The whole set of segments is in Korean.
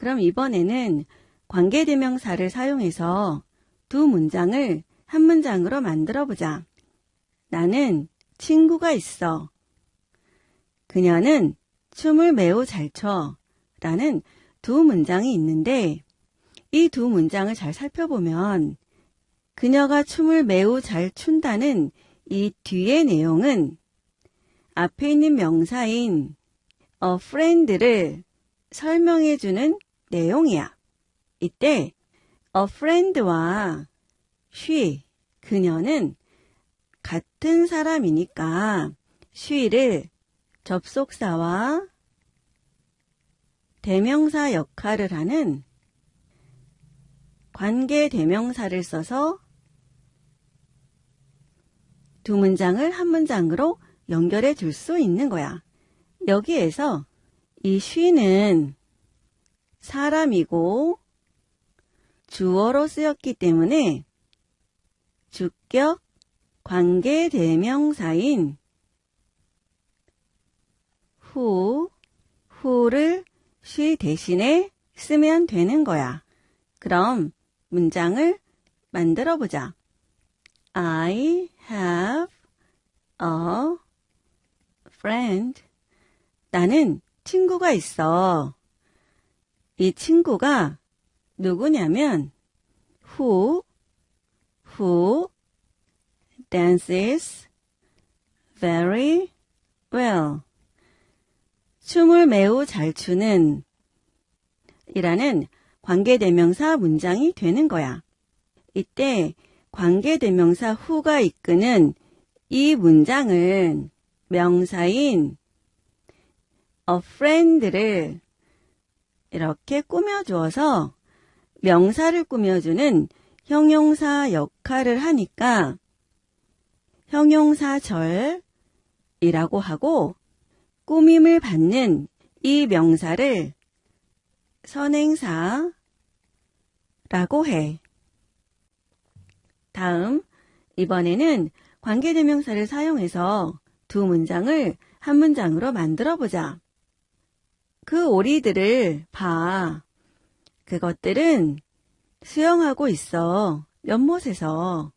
그럼 이번에는 관계대명사를 사용해서 두 문장을 한 문장으로 만들어 보자. 나는 친구가 있어. 그녀는 춤을 매우 잘 춰. 라는 두 문장이 있는데 이 두 문장을 잘 살펴보면 그녀가 춤을 매우 잘 춘다는 이 뒤의 내용은 앞에 있는 명사인 a friend를 설명해주는 내용이야. 이때 a friend와 she, 그녀는 같은 사람이니까 she를 접속사와 대명사 역할을 하는 관계 대명사를 써서 두 문장을 한 문장으로 연결해 줄 수 있는 거야. 여기에서 이 she는 사람이고 주어로 쓰였기 때문에 주격 관계 대명사인 후, 후를 she 대신에 쓰면 되는 거야. 그럼 문장을 만들어 보자. I have a friend. 나는 친구가 있어. 이 친구가 누구냐면 who who dances very well. 춤을 매우 잘 추는 이라는 관계대명사 문장이 되는 거야. 이때 관계대명사 who가 이끄는 이 문장은 명사인 a friend를 이렇게 꾸며주어서 명사를 꾸며주는 형용사 역할을 하니까 형용사절이라고 하고 꾸밈을 받는 이 명사를 선행사라고 해. 다음, 이번에는 관계대명사를 사용해서 두 문장을 한 문장으로 만들어 보자. 그 오리들을 봐. 그것들은 수영하고 있어. 연못에서.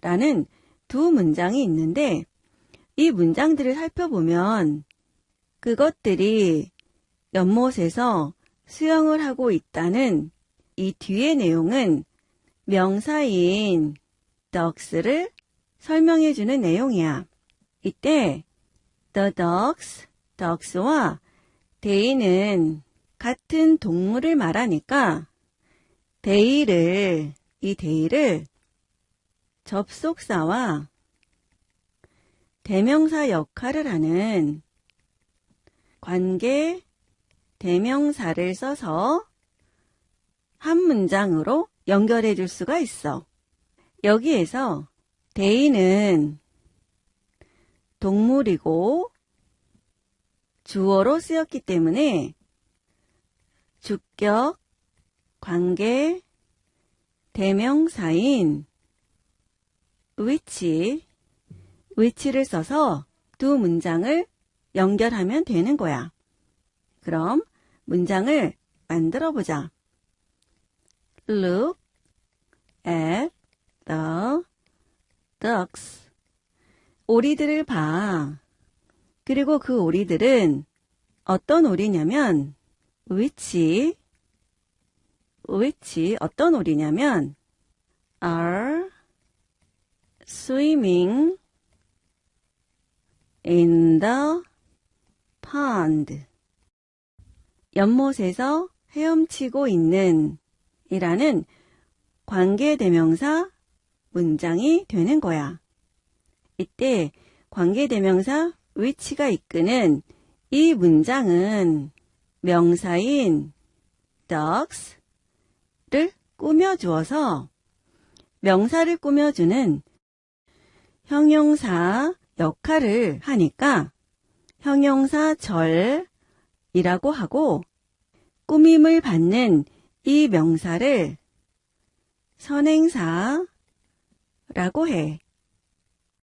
라는 두 문장이 있는데 이 문장들을 살펴보면 그것들이 연못에서 수영을 하고 있다는 이 뒤의 내용은 명사인 ducks를 설명해주는 내용이야. 이때 the ducks, ducks와 they는 같은 동물을 말하니까 they를, 이 they를 접속사와 대명사 역할을 하는 관계 대명사를 써서 한 문장으로 연결해 줄 수가 있어. 여기에서 데이는 동물이고 주어로 쓰였기 때문에 주격, 관계, 대명사인 which, which를 써서 두 문장을 연결하면 되는 거야. 그럼 문장을 만들어 보자. Look at the ducks. 오리들을 봐. 그리고 그 오리들은 어떤 오리냐면 which which 어떤 오리냐면 are swimming in the pond. 연못에서 헤엄치고 있는 이라는 관계대명사 문장이 되는 거야. 이때 관계대명사 which가 이끄는 이 문장은 명사인 ducks를 꾸며주어서 명사를 꾸며주는 형용사 역할을 하니까 형용사 절이라고 하고 꾸밈을 받는 이 명사를 선행사라고 해.